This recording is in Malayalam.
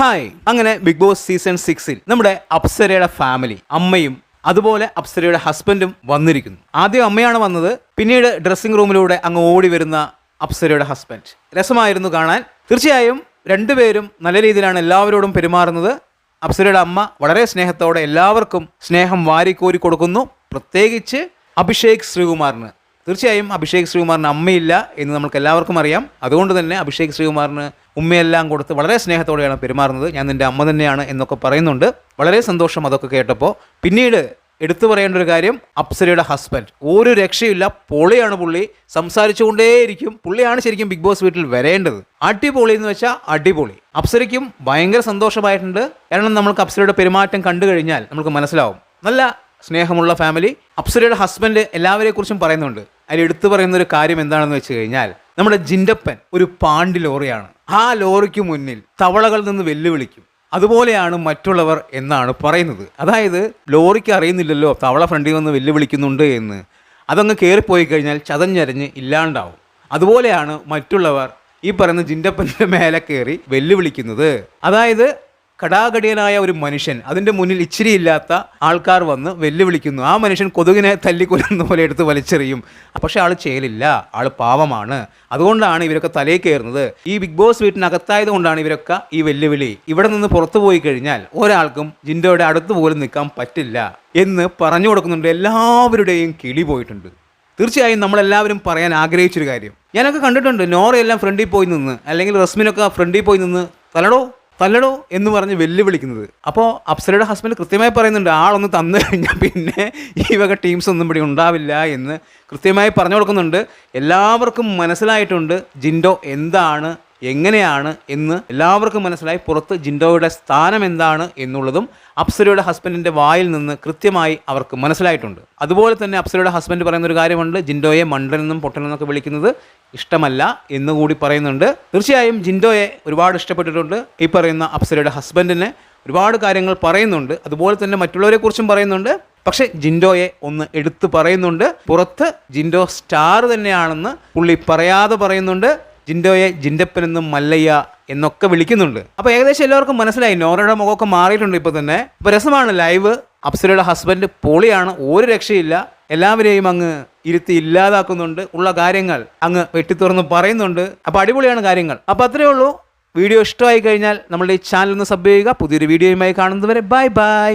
ഹായ്. അങ്ങനെ ബിഗ് ബോസ് സീസൺ സിക്സിൽ നമ്മുടെ അപ്സരയുടെ ഫാമിലി അമ്മയും അതുപോലെ അപ്സരയുടെ ഹസ്ബൻഡും വന്നിരിക്കുന്നു. ആദ്യം അമ്മയാണ് വന്നത് പിന്നീട് ഡ്രസ്സിംഗ് റൂമിലൂടെ അങ്ങ് ഓടി വരുന്ന അപ്സരയുടെ ഹസ്ബൻഡ്. രസമായിരുന്നു കാണാൻ. തീർച്ചയായും രണ്ടുപേരും നല്ല രീതിയിലാണ് എല്ലാവരോടും പെരുമാറുന്നത്. അപ്സരയുടെ അമ്മ വളരെ സ്നേഹത്തോടെ എല്ലാവർക്കും സ്നേഹം വാരിക്കോരി കൊടുക്കുന്നു. പ്രത്യേകിച്ച് അഭിഷേക് ശ്രീകുമാറിന്. തീർച്ചയായും അഭിഷേക് ശ്രീകുമാറിന് അമ്മയില്ല എന്ന് നമുക്ക് എല്ലാവർക്കും അറിയാം. അതുകൊണ്ട് തന്നെ അഭിഷേക് ശ്രീകുമാറിന് ഉമ്മയെല്ലാം കൊടുത്ത് വളരെ സ്നേഹത്തോടെയാണ് പെരുമാറുന്നത്. ഞാൻ നിന്റെ അമ്മ തന്നെയാണ് എന്നൊക്കെ പറയുന്നുണ്ട്. വളരെ സന്തോഷം അതൊക്കെ കേട്ടപ്പോൾ പിന്നീട് എടുത്തു പറയേണ്ട ഒരു കാര്യം അപ്സരയുടെ ഹസ്ബൻഡ് ഒരു രക്ഷയില്ല പൊളിയാണ് പുള്ളി. സംസാരിച്ചുകൊണ്ടേയിരിക്കും. പുള്ളിയാണ് ശരിക്കും ബിഗ് ബോസ് വീട്ടിൽ വരേണ്ടത്. അടിപൊളി എന്ന് വെച്ചാൽ അടിപൊളി. അപ്സരയ്ക്കും ഭയങ്കര സന്തോഷമായിട്ടുണ്ട്. കാരണം നമ്മൾക്ക് അപ്സരയുടെ പെരുമാറ്റം കണ്ടു കഴിഞ്ഞാൽ നമുക്ക് മനസ്സിലാവും. നല്ല സ്നേഹമുള്ള ഫാമിലി അപ്സരയുടെ ഹസ്ബൻഡ് എല്ലാവരെ കുറിച്ചും പറയുന്നുണ്ട്. അതിൽ എടുത്തു പറയുന്ന ഒരു കാര്യം എന്താണെന്ന് വെച്ച് കഴിഞ്ഞാൽ നമ്മുടെ ജിൻഡപ്പൻ ഒരു പാണ്ടി ലോറിയാണ്. ആ ലോറിക്ക് മുന്നിൽ തവളകൾ നിന്ന് വെല്ലുവിളിക്കും. അതുപോലെയാണ് മറ്റുള്ളവർ എന്നാണ് പറയുന്നത്. അതായത് ലോറിക്ക് അറിയുന്നില്ലല്ലോ തവള ഫ്രണ്ടിൽ വന്ന് വെല്ലുവിളിക്കുന്നുണ്ട് എന്ന്. അതങ്ങ് കയറിപ്പോയി കഴിഞ്ഞാൽ ചതഞ്ഞരഞ്ഞ് ഇല്ലാണ്ടാവും. അതുപോലെയാണ് മറ്റുള്ളവർ ഈ പറയുന്ന ജിൻഡപ്പന്റെ മേലെ കയറി വെല്ലുവിളിക്കുന്നത്. അതായത് കടാകടിയനായ ഒരു മനുഷ്യൻ അതിന്റെ മുന്നിൽ ഇച്ചിരി ഇല്ലാത്ത ആൾക്കാർ വന്ന് വെല്ലുവിളിക്കുന്നു. ആ മനുഷ്യൻ കൊതുകിനെ തല്ലിക്കൊല്ലുന്ന പോലെ എടുത്ത് വലിച്ചെറിയും. പക്ഷെ ആൾ ചെയ്യലില്ല ആൾ പാവമാണ്. അതുകൊണ്ടാണ് ഇവരൊക്കെ തലയിൽ കയറുന്നത്. ഈ ബിഗ് ബോസ് വീട്ടിനകത്തായത് കൊണ്ടാണ് ഇവരൊക്കെ ഈ വെല്ലുവിളി. ഇവിടെ നിന്ന് പുറത്തു പോയി കഴിഞ്ഞാൽ ഒരാൾക്കും ജിൻഡോയുടെ അടുത്ത് പോലും നിൽക്കാൻ പറ്റില്ല എന്ന് പറഞ്ഞു കൊടുക്കുന്നുണ്ട്. എല്ലാവരുടെയും കിളി പോയിട്ടുണ്ട്. തീർച്ചയായും നമ്മളെല്ലാവരും പറയാൻ ആഗ്രഹിച്ചൊരു കാര്യം. ഞാനൊക്കെ കണ്ടിട്ടുണ്ട് നോറയെല്ലാം ഫ്രണ്ടിൽ പോയി നിന്ന് അല്ലെങ്കിൽ റസ്മിനൊക്കെ ഫ്രണ്ടിൽ പോയി നിന്ന് തലടോ തല്ലടോ എന്ന് പറഞ്ഞ് വെല്ലുവിളിക്കുന്നത്. അപ്പോൾ അപ്സരയുടെ ഹസ്ബൻഡ് കൃത്യമായി പറയുന്നുണ്ട് ആളൊന്ന് തന്നു കഴിഞ്ഞാൽ പിന്നെ ഈ വക ടീംസ് ഒന്നും ഇവിടെ ഉണ്ടാവില്ല എന്ന് കൃത്യമായി പറഞ്ഞു കൊടുക്കുന്നുണ്ട്. എല്ലാവർക്കും മനസ്സിലായിട്ടുണ്ട് ജിൻഡോ എന്താണ് എങ്ങനെയാണ് എന്ന് എല്ലാവർക്കും മനസ്സിലായി പുറത്ത് ജിൻഡോയുടെ സ്ഥാനം എന്താണ് എന്നുള്ളതും അപ്സരയുടെ ഹസ്ബൻഡിന്റെ വായിൽ നിന്ന് കൃത്യമായി അവർക്ക് മനസ്സിലായിട്ടുണ്ട്. അതുപോലെ തന്നെ അപ്സരയുടെ ഹസ്ബൻഡ് പറയുന്ന ഒരു കാര്യമുണ്ട് ജിൻഡോയെ മണ്ടനെന്നും പൊട്ടനെന്നൊക്കെ വിളിക്കുന്നത് ഇഷ്ടമല്ല എന്നുകൂടി പറയുന്നുണ്ട്. തീർച്ചയായും ജിൻഡോയെ ഒരുപാട് ഇഷ്ടപ്പെട്ടിട്ടുണ്ട്. ഈ പറയുന്ന അപ്സരയുടെ ഹസ്ബൻഡിന് ഒരുപാട് കാര്യങ്ങൾ പറയുന്നുണ്ട്. അതുപോലെ തന്നെ മറ്റുള്ളവരെക്കുറിച്ചും പറയുന്നുണ്ട്. പക്ഷെ ജിൻഡോയെ ഒന്ന് എടുത്തു പറയുന്നുണ്ട്. പുറത്ത് ജിൻഡോ സ്റ്റാർ തന്നെയാണെന്ന് പുള്ളി പറയാതെ പറയുന്നുണ്ട്. ജിൻഡോയെ ജിൻഡപ്പനെന്നും മല്ലയ്യ എന്നൊക്കെ വിളിക്കുന്നുണ്ട്. അപ്പോൾ ഏകദേശം എല്ലാവർക്കും മനസ്സിലായി. നോറയുടെ മുഖമൊക്കെ മാറിയിട്ടുണ്ട് ഇപ്പോൾ തന്നെ. ഇപ്പൊ രസമാണ് ലൈവ്. അപ്സരയുടെ ഹസ്ബൻഡ് പൊളിയാണ്. ഒരു രക്ഷയില്ല. എല്ലാവരെയും അങ്ങ് ഇരുത്തി ഇല്ലാതാക്കുന്നുണ്ട്. ഉള്ള കാര്യങ്ങൾ അങ്ങ് വെട്ടിത്തുറന്ന് പറയുന്നുണ്ട്. അപ്പോൾ അടിപൊളിയാണ് കാര്യങ്ങൾ. അപ്പോൾ അത്രയേ ഉള്ളൂ. വീഡിയോ ഇഷ്ടമായി കഴിഞ്ഞാൽ നമ്മുടെ ഈ ചാനൽ ഒന്ന് സബ് ചെയ്യുക. പുതിയൊരു വീഡിയോയുമായി കാണുന്നതുവരെ ബൈ ബൈ.